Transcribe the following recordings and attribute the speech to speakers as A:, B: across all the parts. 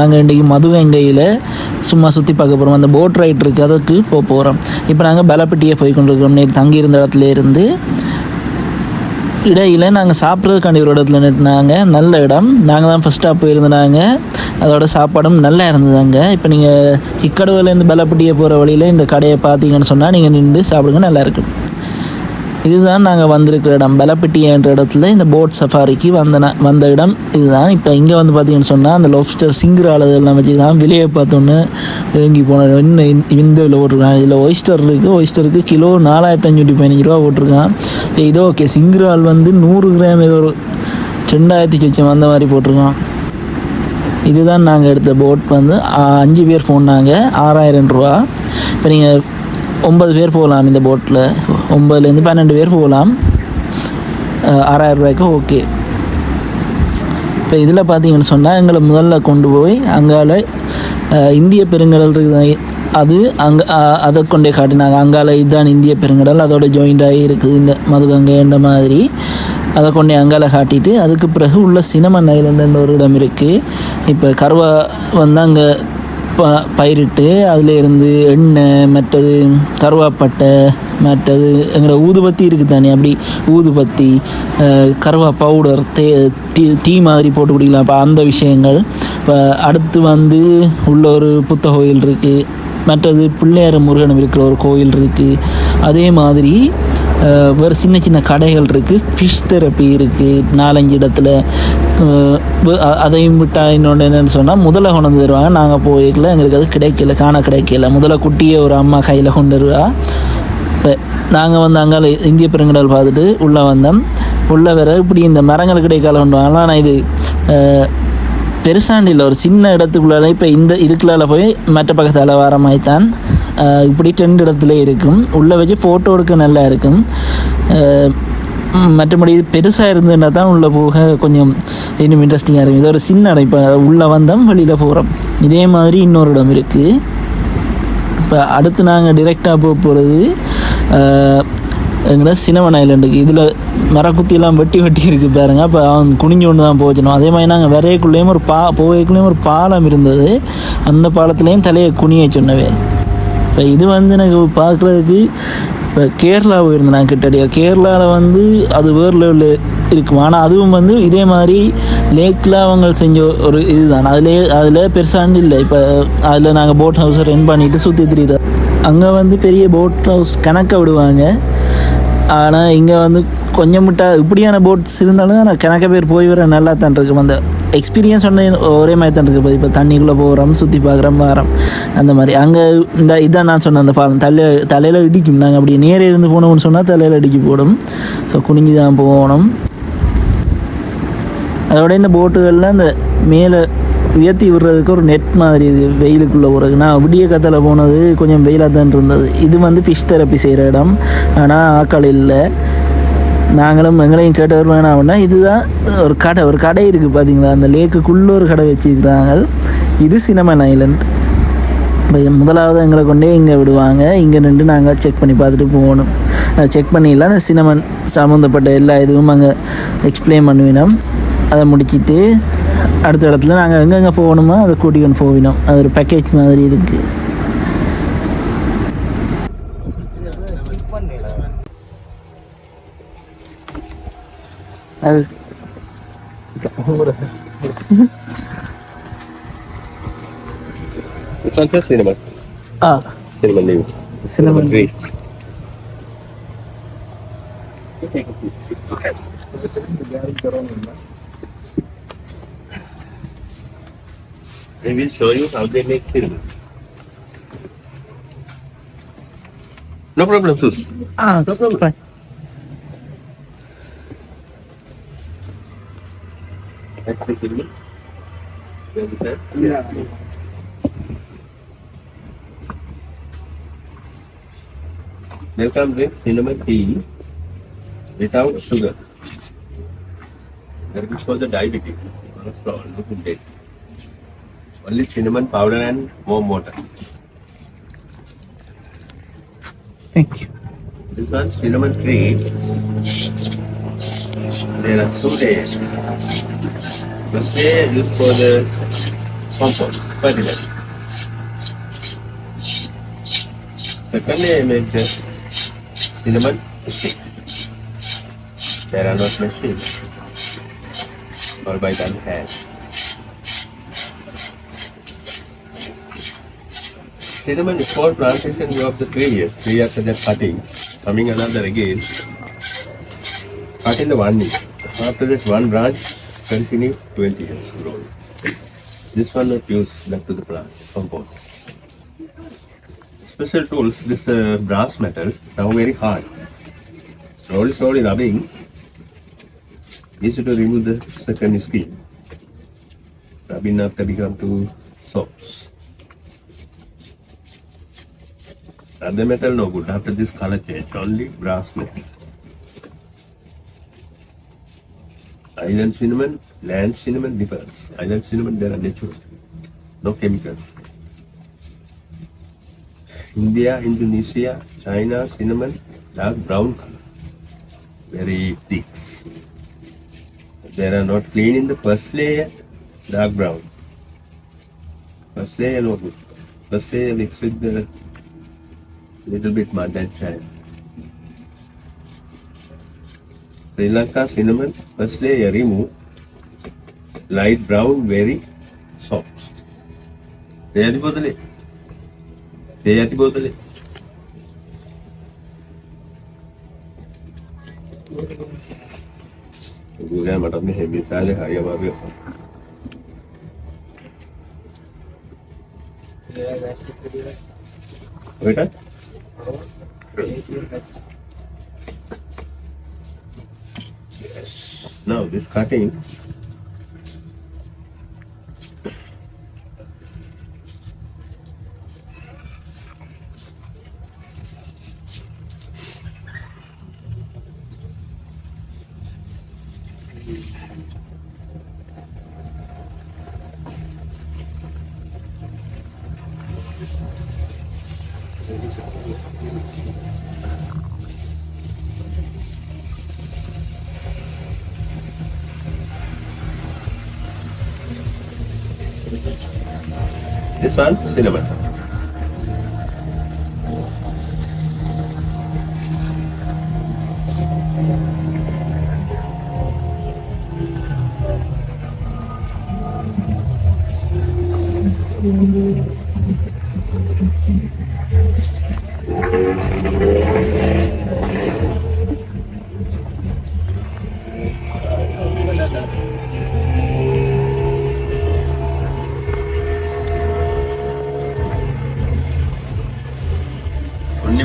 A: நாங்கள் இன்றைக்கி மதுவெங்கையில் சும்மா சுற்றி பார்க்க போகிறோம் அந்த போட் ரைட் இருக்குது அதுக்கு போக போகிறோம் இப்போ நாங்கள் பலப்பட்டியை போய் கொண்டிருக்கிறோம். நேற்று தங்கியிருந்த இடத்துல இருந்து. இடையில் நாங்கள் சாப்பிட்றதுக்காண்டி ஒரு இடத்துல நிறுத்தினாங்க நல்ல இடம். நாங்கள் தான் ஃபஸ்ட்டாக போயிருந்தாங்க அதோட சாப்பாடும் நல்லா இருந்தது அங்கே. இப்போ நீங்கள் இக்கடவுலேருந்து பலப்பட்டியை போகிற வழியில் இந்த கடையை பார்த்தீங்கன்னு சொன்னால் நீங்கள் நின்று சாப்பிடுங்க. நல்லா இருக்கும். இதுதான் நாங்கள் வந்திருக்கிற இடம். பலப்பட்டி என்ற இடத்துல இந்த போட் சஃபாரிக்கு வந்தன வந்த இடம். இதுதான் இப்போ இங்கே வந்து பார்த்தீங்கன்னு சொன்னால் அந்த லோப்ஸ்டர் சிங்கிற எல்லாம் வச்சுக்கலாம் விலையை பார்த்தோன்னு ஏங்கி போன இன்னும் இந்த- இதில் போட்டிருக்கான் இதில் ஒய்ஸ்டர் இருக்குது ஒய்ஸ்டருக்கு கிலோ நாலாயிரத்தி அஞ்சூற்றி பதினஞ்சு ரூபா போட்டிருக்கான் இதோ ஓகே சிங்கிரால் வந்து நூறு கிராம் ஏதோ ஒரு ரெண்டாயிரத்தி சொச்சம் அந்த மாதிரி போட்டிருக்கான். இதுதான் நாங்கள் எடுத்த போட் வந்து அஞ்சு பேர் போனாங்க. ஆறாயிரம் ரூபா. இப்போ நீங்கள் ஒன்பது பேர் போகலாம் இந்த போட்டில் ஒம்பதுலேருந்து பன்னெண்டு பேர் போகலாம். ஆறாயிரம் ரூபாய்க்கு ஓகே. இப்போ இதில் பார்த்தீங்கன்னு சொன்னால் எங்களை முதல்ல கொண்டு போய் அங்கால இந்திய பெருங்கடல் இருக்குது அது அங்கே அதை கொண்டே காட்டினாங்க. அங்கால இதுதான் இந்திய பெருங்கடல் அதோட ஜாயிண்டாகி இருக்குது. இந்த மதுகங்கைன்ற மாதிரி. அதை கொண்டே அங்கால காட்டிட்டு அதுக்கு பிறகு உள்ள சினமன் ஐலண்டுன்னு ஒரு இடம் இருக்குது இப்போ கருவா வந்து அங்கே ப பயிரிட்டு அதில் இருந்து எண்ணெய் மற்றது கருவாப்பட்டை மற்றது எங்களோட ஊதுபத்தி இருக்குது தானே அப்படி ஊதுபத்தி கருவா பவுடர் தே டீ டீ மாதிரி போட்டு குடிக்கலாம். அப்போ அந்த விஷயங்கள். இப்போ அடுத்து வந்து உள்ள ஒரு புத்த கோயில் இருக்குது மற்றது பிள்ளையார் முருகன் இருக்கிற ஒரு கோயில் இருக்குது அதே மாதிரி வேறு சின்ன சின்ன கடைகள் இருக்குது ஃபிஷ் தெரப்பி இருக்குது நாலஞ்சு இடத்துல. அதையும் விட்டா இன்னொன்று என்னென்னு சொன்னால் முதலை கொண்டு வந்து தருவாங்க நாங்கள் போயிருக்கல எங்களுக்கு அது கிடைக்கல காண கிடைக்கல. முதல்ல குட்டியை ஒரு அம்மா கையில் கொண்டு வருவா. இப்போ நாங்கள் வந்து அங்கால இந்திய பெருங்கடல் பார்த்துட்டு உள்ளே வந்தோம். உள்ளே வர இப்படி இந்த மரங்கள் கிடைக்கால கொண்டு வாங்கலாம் ஆனால் இது பெருசாண்டியில் ஒரு சின்ன இடத்துக்குள்ளால இப்போ இந்த இதுக்குள்ளால போய் மற்ற பக்கத்தால் வர மாதிரி தான் இப்படி டென்ட் இடத்துல இருக்கும். உள்ளே வச்சு ஃபோட்டோ எடுக்க நல்லா இருக்கும். மற்றபடி இது பெருசாக இருந்ததுன்னா தான் உள்ளே போக கொஞ்சம் இன்னும் இன்ட்ரெஸ்டிங்காக இருக்கும். இது ஒரு சின்ன இடம் இப்போ உள்ளே வந்தோம் வெளியில் போகிறோம் இதே மாதிரி இன்னொரு இடம் இருக்குது இப்போ அடுத்து நாங்கள் டிரெக்டாக போக போகிறது எங்களோட சினவன் ஐலண்டுக்கு இதில் மரக்குத்தியெல்லாம் வெட்டி வெட்டி இருக்குது பாருங்க. அப்போ அவன் குனிஞ்சு ஒன்று தான் போச்சணும் அதே மாதிரி நாங்கள் விரையக்குள்ளேயும் ஒரு பா போவைக்குள்ளேயும் ஒரு பாலம் இருந்தது. அந்த பாலத்துலேயும் தலையை குனிய சொன்னவே. இப்போ இது வந்து எனக்கு பார்க்குறதுக்கு இப்போ கேரளா போயிருந்தேன் நான் கேரளாவில் வந்து அது வேறு லெவலில் இருக்கும். ஆனால் அதுவும் வந்து இதே மாதிரி லேக்கில் அவங்க செஞ்ச ஒரு இதுதான். அதிலே அதில் பெருசாண்டு இல்லை. இப்போ அதில் நாங்கள் போட் ஹவுஸை ரென் பண்ணிவிட்டு சுற்றி திரியிறோம் அங்கே வந்து பெரிய போட் ஹவுஸ் கணக்க விடுவாங்க. ஆனால் இங்கே வந்து கொஞ்சம் முட்டா இப்படியான போட்ஸ் இருந்தாலும் நான் கணக்க பேர் போய் வர நல்லா தான் இருக்கும் அந்த எக்ஸ்பீரியன்ஸ் ஒன்று ஒரே மாதிரி தான் இருக்குது. இப்போ தண்ணிக்குள்ளே போகிறோம் சுற்றி பார்க்குறோம் வாரம் அந்த மாதிரி. அங்கே இந்த இதான் நான் சொன்னேன் அந்த பாலம். தலை தலையில் இடிக்கும். நாங்கள் அப்படி நேரே இருந்து போனோம்னு சொன்னால் தலையில் இடிக்கி போடும். ஸோ குனிஞ்சு தான் போகணும். அதோட இந்த போட்டுகளில் இந்த மேலே உயர்த்தி விடுறதுக்கு ஒரு நெட் மாதிரி இருக்குது வெயிலுக்குள்ளே போகிறதுக்கு நான் விடிய கத்தில் போனது கொஞ்சம் வெயிலாக தான் இருந்தது. இது வந்து ஃபிஷ் தெரப்பி செய்கிற இடம். ஆனால் ஆக்கள் இல்லை. நாங்களும் எங்களையும் கேட்டவர் வேணாம்னா இதுதான் ஒரு கடை. ஒரு கடை இருக்குது பார்த்தீங்களா அந்த லேக்குக்குள்ளே ஒரு கடை வச்சுருக்கிறாங்க. இது சினமன் ஐலண்ட் இப்போ முதலாவது எங்களை கொண்டே இங்கே விடுவாங்க. இங்கே நின்று நாங்கள் செக் பண்ணி பார்த்துட்டு போகணும். செக் பண்ணிடலாம் அந்த சினமன் சம்மந்தப்பட்ட எல்லா இதுவும் அங்கே எக்ஸ்பிளைன் பண்ணுவினோம் அதை முடிச்சிட்டு அடுத்த இடத்துல நாங்கள் எங்கெங்கே போகணுமோ அதை கூட்டிக்கொண்டு போவினோம். அது ஒரு பேக்கேஜ் மாதிரி இருக்குது Oh.
B: Ay. Which one says cinnamon?
A: Ah.
B: Cinnamon leaf.
A: Cinnamon,
B: cinnamon leaf. I will show you how they make film. No problem, Sus.
A: Ah, no
B: problem. Fine. Thank you. You understand? Yeah. Welcome drink cinnamon tea without sugar. That is for the diabetic, Only cinnamon powder and warm water.
A: Thank you.
B: This one cinnamon tree. There are two days. First day used for the compost, fertilizer. Secondly, I make the cinnamon stick. There are not machines. All by done hand. Cinnamon small plantation of the three years, three after that cutting, coming another again, cutting the one year. After that one branch, continue 20 years growing. This one not used back to the plant, compost. Special tools, this uh, brass metal, now very hard. Slowly, slowly rubbing, easy to remove the second skin. Rubbing after become two soaps. Other metal no good. After this color change, only brass metal. Island cinnamon, land cinnamon differs. Island cinnamon there are natural, no chemical. India, Indonesia, China cinnamon dark brown color, very thick. They are not clean in the first layer, dark brown. First layer no good. First layer mixed with the little bit mud and sand. Sri cinnamon, firstly I remove light brown, very soft. Teyati bodale. Teyati bodale. Gula mata में heavy सारे हारिया बाबी बेटा Now this cutting. This one's syllable. Mm-hmm.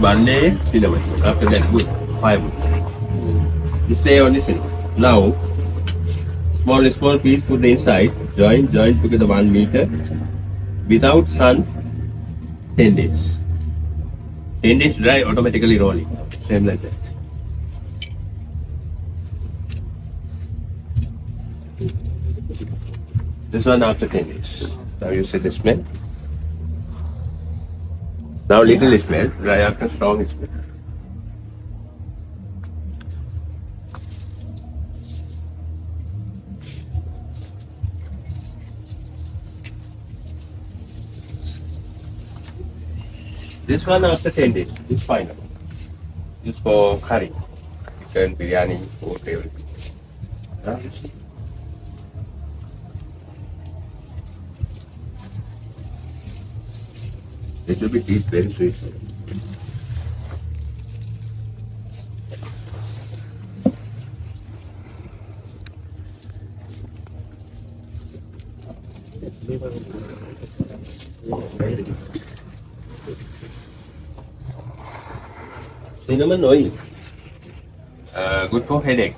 B: One layer cinnamon. After that, good. Firewood. This layer only cinnamon. Now, small, small piece put the inside. Join, join together one meter. Without sun, 10 days. 10 days dry, automatically rolling. Same like that. This one after 10 days. Now you see this smell. Now little smell, dry after strong smell. This one after 10 days, this final. This for curry, chicken, biryani, whatever. Huh? It will be eat very sweet. Cinnamon oil. Uh, good for headache,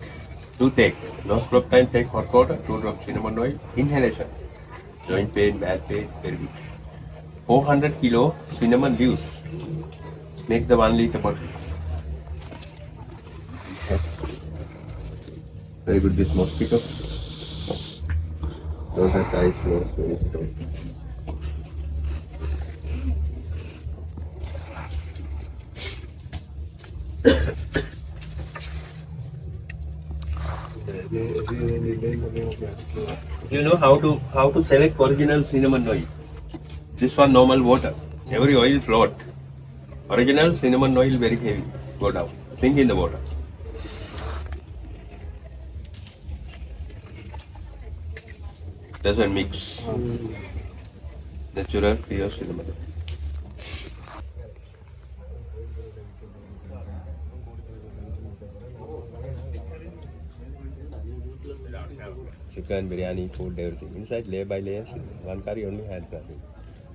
B: toothache, nose block time, take for quarter, two drops cinnamon oil, inhalation. Joint pain, back pain, very good. 400 kilo cinnamon juice. Make the 1 liter bottle. Very good this mosquito. Those are nice mosquito. You know how to how to select original cinnamon oil. This one normal water. Every oil float. Original cinnamon oil very heavy. Go down. Sink in the water. Doesn't mix. Natural pure cinnamon. chicken, biryani, food, everything. Inside layer by layer, one curry only had nothing.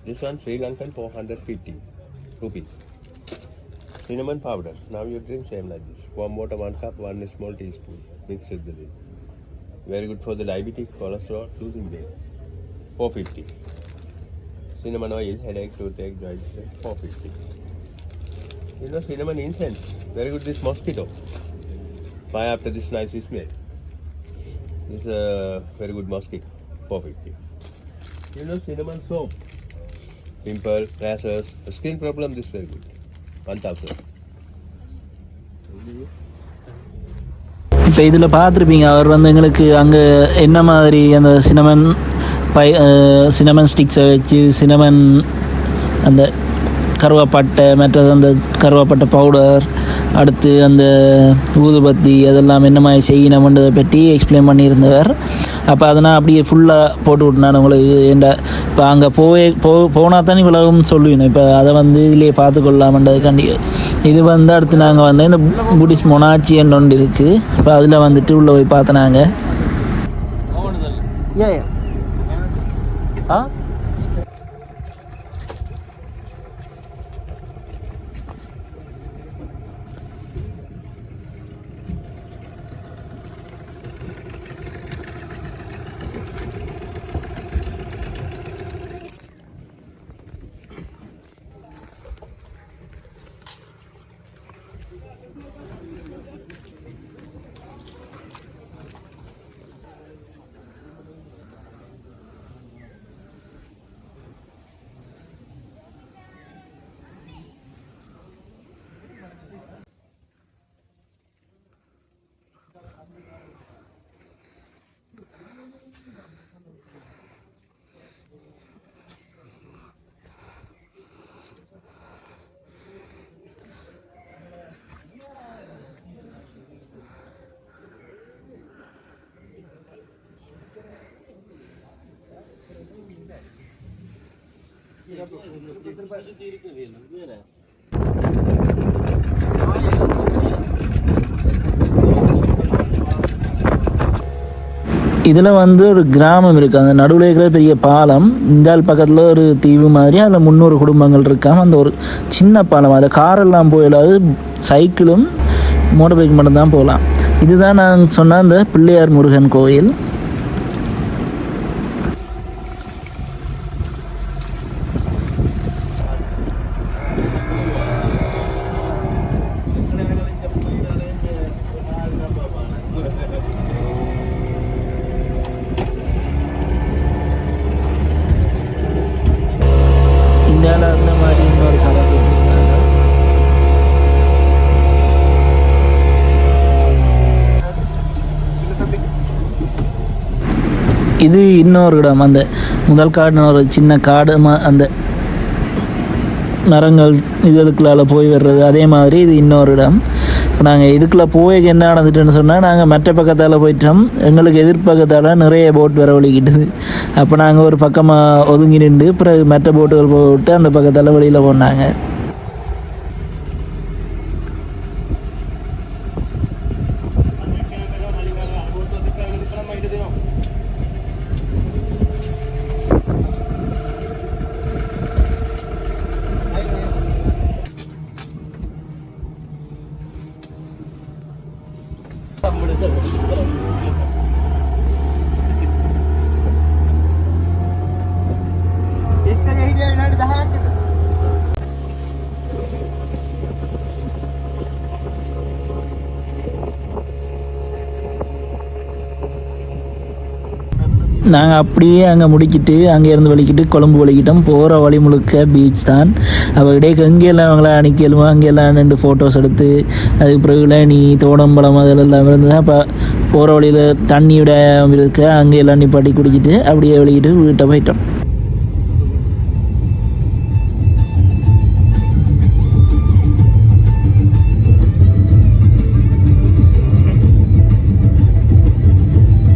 B: This one Sri Lankan 450 rupees. Cinnamon powder. Now you drink same like this. Warm water, one cup, one small teaspoon. Mix with the. Very good for the diabetic, cholesterol, losing weight. 450. Cinnamon oil, headache, toothache, joint pain, 450. You know cinnamon incense. Very good this mosquito. Buy after this nice smell. This is a very good mosquito, 450. You know cinnamon soap, pimple, rashes, skin problem, this very good, 1000.
A: இப்போ இதில் பார்த்துருப்பீங்க அவர் வந்து எங்களுக்கு அங்கே என்ன மாதிரி அந்த cinnamon by cinnamon ஸ்டிக்ஸை வச்சு சினமன் அந்த கருவாப்பட்டை மற்றது அந்த கருவாப்பட்டை பவுடர் அடுத்து அந்த ஊதுபத்தி அதெல்லாம் என்ன மாதிரி செய்யணும்ன்றதை பற்றி எக்ஸ்பிளைன் பண்ணியிருந்தவர். அப்போ அதை நான் அப்படியே ஃபுல்லாக போட்டு விட்டேன் உங்களுக்கு. என்ற இப்போ அங்கே போய் போ போனால் தான் இவ்வளவும் சொல்லுவேன் இப்போ அதை வந்து இதிலே பார்த்துக்கொள்ளலாமன்றதுக்காண்டி. இது வந்து அடுத்து நாங்கள் வந்து இந்த புடிஸ் மொனாச்சி ஒன்று இருக்குது இப்போ அதில் வந்துட்டு உள்ளே போய் பார்த்தோம் நாங்கள் ஏ ஆ? இதில் வந்து ஒரு கிராமம் இருக்குது அந்த நடுவில் இருக்கிற பெரிய பாலம். இந்த பக்கத்தில் ஒரு தீவு மாதிரி அதில் முந்நூறு குடும்பங்கள் இருக்காமல் அந்த ஒரு சின்ன பாலம். அதில் காரெல்லாம் போயிடாது சைக்கிளும் மோட்டர் பைக் மட்டும்தான் போகலாம். இதுதான் நான் சொன்ன அந்த பிள்ளையார் முருகன் கோயில் இந்த ஆள் அந்த மாதிரி இன்னொரு கதை போட்டிருந்தாங்க இது இன்னொரு இடம் அந்த முதல் காடுன்னு ஒரு சின்ன காடு அந்த மரங்கள் இதுக்குள்ளால போய் வர்றது அதே மாதிரி இது இன்னொரு இடம். இப்போ நாங்கள் இதுக்குள்ளே போய் என்ன நடந்துட்டுன்னு சொன்னால் நாங்கள் மற்ற பக்கத்தால் போயிட்டோம். எங்களுக்கு எதிர்பக்கத்தால் நிறைய போட் வரவழிக்கிட்டுது. அப்போ நாங்கள் ஒரு பக்கமாக ஒதுங்கி நின்று பிறகு மற்ற போட்டுகள் போட்டு அந்த பக்கத்தால் வெளியில் போனாங்க. நாங்கள் அப்படியே அங்கே முடிக்கிட்டு அங்கேருந்து வலிக்கிட்டு கொழம்பு வலிக்கிட்டோம். போகிற வழி முழுக்க பீச் தான். அப்போ இடையே எங்கெல்லாம் அவங்கள அணிக்கலுமோ அங்கெல்லாம் நின்று ஃபோட்டோஸ் எடுத்து அதுக்கு பிறகு நீ தோடம்பழம் அதெல்லாம் இருந்தது அப்போ போகிற வழியில் தண்ணியோட இருக்க அங்கே எல்லாம் நிப்பாட்டி குடிக்கிட்டு அப்படியே வலிக்கிட்டு வீட்டை போயிட்டோம்.